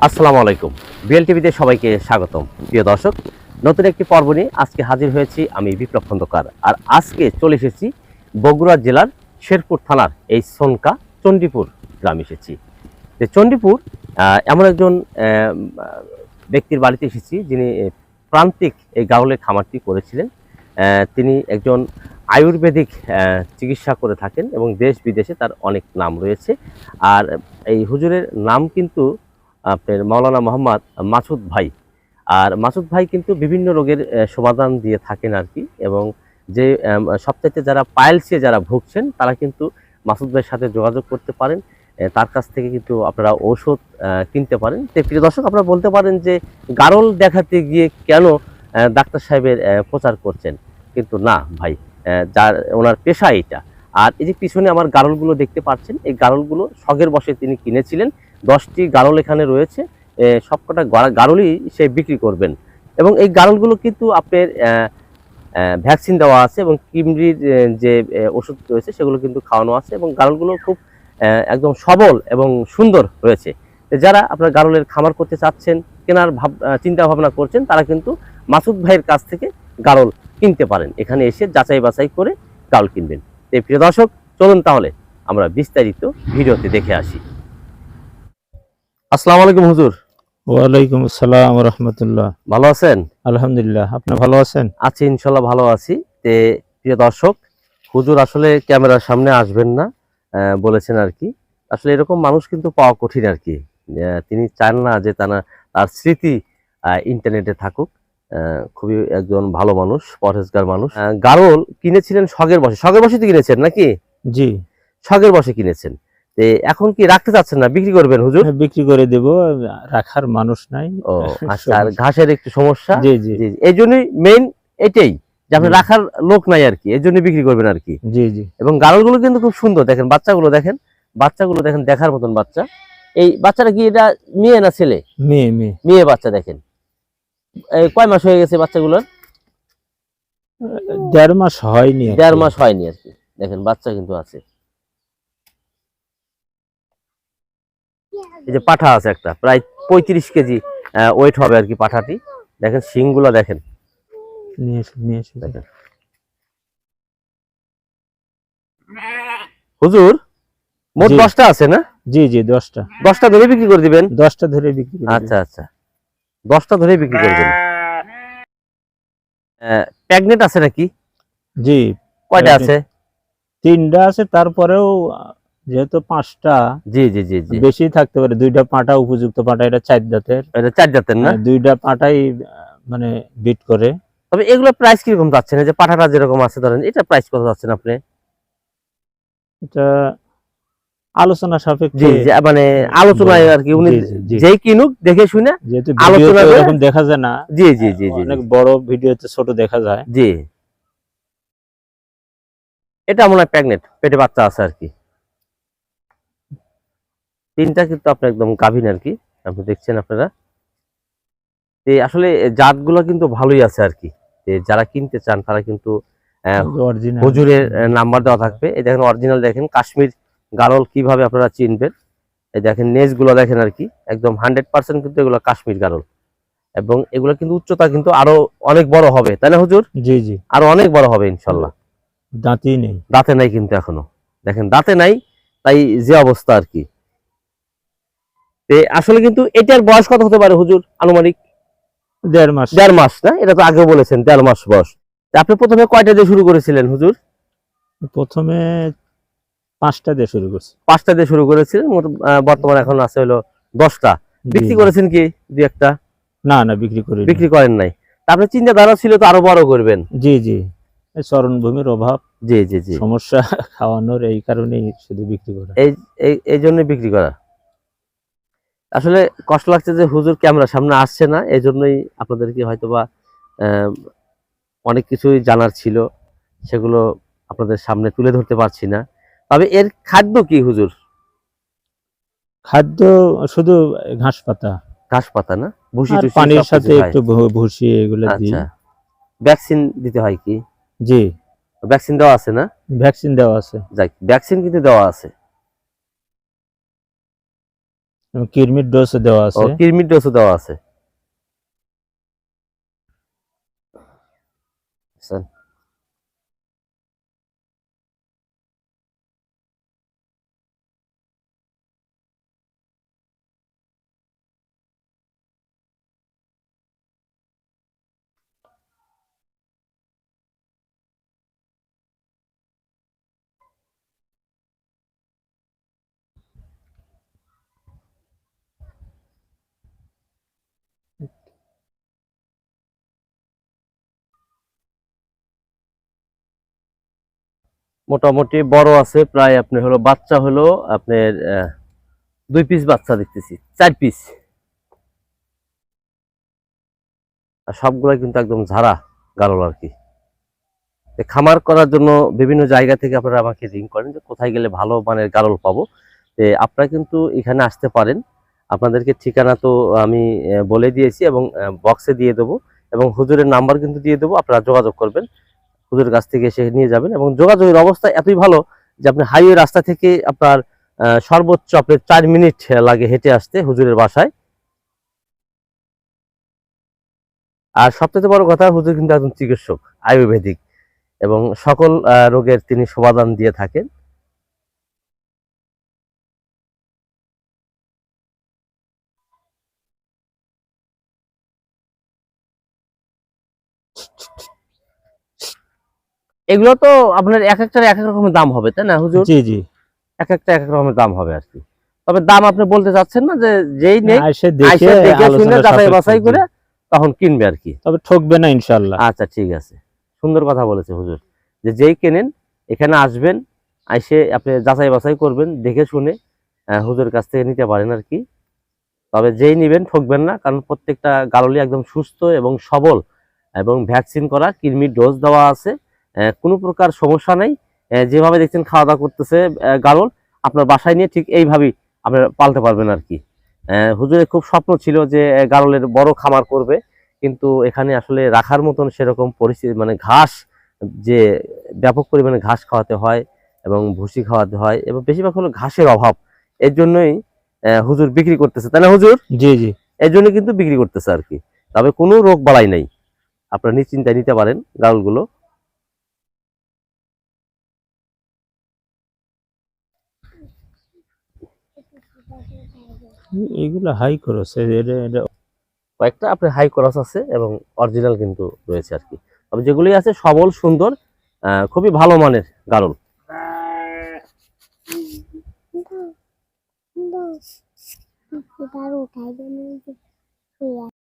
আসসালামু আলাইকুম। বিএল টিভিতে সবাইকে স্বাগতম। প্রিয় দর্শক, নতুন একটি পর্ব নিয়ে আজকে হাজির হয়েছি আমি বিপ্লব খন্দকার। আর আজকে চলে এসেছি বগুড়া জেলার শেরপুর থানার এই সোনকা চণ্ডীপুর গ্রাম এসেছি। যে চণ্ডীপুর এমন একজন ব্যক্তির বাড়িতে এসেছি যিনি প্রান্তিক এই গাউলের খামারটি করেছিলেন। তিনি একজন আয়ুর্বেদিক চিকিৎসা করে থাকেন এবং দেশ বিদেশে তার অনেক নাম রয়েছে। আর এই হুজুরের নাম কিন্তু আপনার মাওলানা মোহাম্মদ মাসুদ ভাই। আর মাসুদ ভাই কিন্তু বিভিন্ন রোগের সমাধান দিয়ে থাকেন আর কি। এবং যে সবচাইতে যারা পায়েলসে যারা ভুগছেন, তারা কিন্তু মাসুদ ভাইয়ের সাথে যোগাযোগ করতে পারেন। তার কাছ থেকে কিন্তু আপনারা ঔষধ কিনতে পারেন। তো প্রিয় দর্শক, আপনারা বলতে পারেন যে, গারল দেখাতে গিয়ে কেন ডাক্তার সাহেবের প্রচার করছেন? কিন্তু না ভাই যার, ওনার পেশা এটা আর এই যে পিছনে আমার গারলগুলো দেখতে পাচ্ছেন, এই গারলগুলো শখের বসে তিনি কিনেছিলেন। দশটি গারল এখানে রয়েছে। সবকটা গারলই সে বিক্রি করবেন। এবং এই গারলগুলো কিন্তু আপনার ভ্যাকসিন দেওয়া আছে এবং কিমরির যে ওষুধ রয়েছে সেগুলো কিন্তু খাওয়ানো আছে এবং গারলগুলো খুব একদম সবল এবং সুন্দর রয়েছে। যারা আপনার গারলের খামার করতে চাচ্ছেন, কেনার ভাব চিন্তা ভাবনা করছেন, তারা কিন্তু মাসুদ ভাইয়ের কাছ থেকে গারল কিনতে পারেন। এখানে এসে যাচাই বাছাই করে গারল কিনবেন। এই প্রিয় দর্শক, চলুন তাহলে আমরা বিস্তারিত ভিডিওতে দেখে আসি। আসসালামু আলাইকুম হুজুর। ওয়ালাইকুম আসসালাম রহমতুল্লাহ। ভালো আছেন? আলহামদুলিল্লাহ আপনি ভালো আছেন? আছি ইনশাল্লাহ ভালো আছি। তে প্রিয় দর্শক হুজুর আসলে ক্যামেরার সামনে আসবেন না বলেছেন আর কি। আসলে এরকম মানুষ কিন্তু পাওয়া কঠিন আর কি। তিনি চান না যে তারা তার স্মৃতি ইন্টারনেটে থাকুক। খুবই একজন ভালো মানুষ পরহেজগার মানুষ। গারল কিনেছিলেন শখের বসে। শখের বসে তো কিনেছেন নাকি? জি। শখের বসে কিনেছেন। এখন কি রাখতে চাচ্ছেন না? বিক্রি করবেন হুজুর? হ্যাঁ, বিক্রি করে দেব রাখার মানুষ নাই। ও আচ্ছা আর ঘাসের একটু সমস্যা? জি জি। জি জি। এই জন্যই মেইন এটাই যে আপনি রাখার লোক নাই আর কি এই জন্য বিক্রি করবেন আর কি। জি জি। এবং গাড়লগুলো কিন্তু খুব সুন্দর দেখেন বাচ্চাগুলো দেখেন বাচ্চাগুলো দেখেন দেখার মতন বাচ্চা। এই বাচ্চাটা কি এটা মেয়ে না ছেলে? মেয়ে মেয়ে। মেয়ে বাচ্চা দেখেন। এই কয় মাস হয়ে গেছে বাচ্চাগুলোর? দেড় মাস হয়নি দেড় মাস হয়নি আর কি। দেখেন বাচ্চা কিন্তু আছে। এই যে পাঠা আছে একটা প্রায় পঁয়ত্রিশ কেজি ওয়েট হবে আর কি পাঠাটি। দেখেন শিংগুলো দেখেন। হুজুর? মোট দশটা আছে না? জি জি দশটা। দশটা ধরে বিক্রি করে দিবেন? দশটা ধরে বিক্রি আচ্ছা আচ্ছা। দশটা ধরে বিক্রি করে করবেন প্যাগনেট আছে নাকি? জি কয়টা আছে? তিনটা আছে তারপরেও যেহেতু পাঁচটা জি জি জি জি। বেশি থাকতে পারে দুইটা পাটা উপযুক্ত পাটা এটা চার দাঁতের এটা চার জাতের না? হ্যাঁ, দুইটা পাটাই মানে বিট করে। তবে এগুলো প্রাইস কীরকম যাচ্ছে? না যে পাঠাটা যেরকম আছে ধরেন এটা প্রাইস কত যাচ্ছেন আপনি? এটা আলোচনা সাপেক্ষে জি জি মানে আলোচনায় আর কি উনি। যেই কিনুক দেখে শুনে যেহেতু আলোচনা এরকম দেখা যায় না জি জি জি জি অনেক বড় ভিডিওতে ছোট দেখা যায়। জি। এটা মনে হয় প্রেগনেন্ট পেটে বাচ্চা আছে আর কি। তিনটা কিন্তু আপনার একদম গাভীন আর কি। আপনি দেখছেন আপনারা। এই আসলে জাতগুলো কিন্তু ভালোই আছে আর কি। যে যারা কিনতে চান তারা কিন্তু হুজুরের নাম্বার দেওয়া থাকবে। এই দেখেন অরিজিনাল দেখেন কাশ্মীর গারল কীভাবে আপনারা চিনবেন। এই দেখেন নেজগুলো দেখেন আর কি। একদম হান্ড্রেড পার্সেন্ট কিন্তু এগুলো কাশ্মীর গারল। এবং এগুলো কিন্তু উচ্চতা কিন্তু আরও অনেক বড় হবে তাই না হুজুর? জি জি। আরও অনেক বড় হবে ইনশাল্লাহ। দাঁতই নেই। দাঁতে নাই কিন্তু এখনও। দেখেন দাঁতে নাই তাই যে অবস্থা আর কি। তে আসলে কিন্তু এটার বয়স কত হতে পারে হুজুর? আনুমানিক? দেড় মাস। দেড় মাস না? এটা তো আগে বলেছেন দেড় মাস বয়স। আপনি প্রথমে কয়টা দিয়ে শুরু করেছিলেন হুজুর? প্রথমে পাঁচটা দিয়ে শুরু করছি। পাঁচটা দিয়ে শুরু করেছিলেন বর্তমানে এখন আছে হলো দশটা। বিক্রি করেছেন কি দুই একটা? না না বিক্রি করি। বিক্রি করেন নাই। আপনার চিন্তাধারা ছিল তো আরও বড় করবেন? জি জি। এই চরণভূমির অভাব জি জি জি। সমস্যা খাওয়ানোর এই কারণেই শুধু বিক্রি করা। এই জন্য বিক্রি করা। আসলে কষ্ট লাগছে যে হুজুর ক্যামেরা সামনে আসছে না এই জন্যই আপনাদেরকে হয়তোবা অনেক কিছুই জানার ছিল সেগুলো আপনাদের সামনে তুলে ধরতে পারছি না। তবে এর খাদ্য কি হুজুর? খাদ্য শুধু ঘাস পাতা। ঘাস পাতা না? ভুসি পানির সাথে একটু ভুসি এগুলো দিই আচ্ছা ভ্যাকসিন দিতে হয় কি? জি। ভ্যাকসিন দেওয়া আছে না? ভ্যাকসিন দেওয়া আছে। যাক ভ্যাকসিন কিন্তু দেওয়া আছে। কিরমির ডোজ দেওয়া আছে। কিরমির ডোজও দেওয়া আছে। মোটামুটি বড় আছে, প্রায় আপনি হলো বাচ্চা হলো আপনার দুই পিস বাচ্চা দেখতেছি, চার পিস আর সবগুলো কিন্তু একদম ঝাড়া গারল আর কি। খামার করার জন্য বিভিন্ন জায়গা থেকে আপনারা আমাকে রিং করেন যে কোথায় গেলে ভালো মানের গারল পাবো। আপনারা কিন্তু এখানে আসতে পারেন। আপনাদেরকে ঠিকানা তো আমি বলে দিয়েছি এবং বক্সে দিয়ে দেবো এবং হুজুরের নাম্বার কিন্তু দিয়ে দেবো, আপনারা যোগাযোগ করবেন। হুজুরের কাছ থেকে এসে নিয়ে যাবেন এবং যোগাযোগের অবস্থা এতই ভালো যে আপনি হাইওয়ে রাস্তা থেকে আপনার সর্বোচ্চ আপনার চার মিনিট লাগে হেঁটে আসতে হুজুরের বাসায়। আর সবথেকে বড় কথা, হুজুর কিন্তু একজন চিকিৎসক, আয়ুর্বেদিক এবং সকল রোগের তিনি সমাধান দিয়ে থাকেন। এগুলো তো আপনার এক একটার এক এক রকমের দাম হবে তাই না হুজুর? জি জি। এক একটা এক এক রকমের দাম হবে আর কি তবে দাম আপনি বলতে চাচ্ছেন না যে যেই নেই শুনে যাচাই বাছাই করে তখন কিনবে আর কি তবে ঠকবে না ইনশাল্লাহ আচ্ছা ঠিক আছে। সুন্দর কথা বলেছে হুজুর। যে যেই কেনেন এখানে আসবেন আইসে আপনি যাচাই বাছাই করবেন দেখে শুনে আহ, হুজুরের কাছ থেকে নিতে পারেন আর কি তবে যেই নিবেন ঠকবেন না কারণ প্রত্যেকটা গারলি একদম সুস্থ এবং সবল এবং ভ্যাকসিন করা কৃমির ডোজ দেওয়া আছে। কোনো প্রকার সমস্যা নেই। যেভাবে দেখছেন খাওয়া দাওয়া করতেছে গারল আপনার বাসায় নিয়ে ঠিক এইভাবেই আপনার পালতে পারবেন আর কি। হুজুরের খুব স্বপ্ন ছিল যে আহ, গারলের বড় খামার করবে কিন্তু এখানে আসলে রাখার মতন সেরকম পরিস্থিতি মানে ঘাস যে ব্যাপক পরিমাণে ঘাস খাওয়াতে হয় এবং ভুসি খাওয়াতে হয় এবং বেশিরভাগ হলো ঘাসের অভাব। এর জন্যই হুজুর বিক্রি করতেছে তাই না হুজুর? জি জি। এর জন্য কিন্তু বিক্রি করতেছে আর কি। তবে কোনো রোগ বালাই নাই। আপনারা নিশ্চিন্তায় নিতে পারেন গাউলগুলো এগুলো হাই খরচ কয়েকটা আপনার হাই ক্রস আছে এবং অরিজিনাল কিন্তু রয়েছে আর কি তবে যেগুলি আছে সবল সুন্দর আহ, খুবই ভালো মানের গারল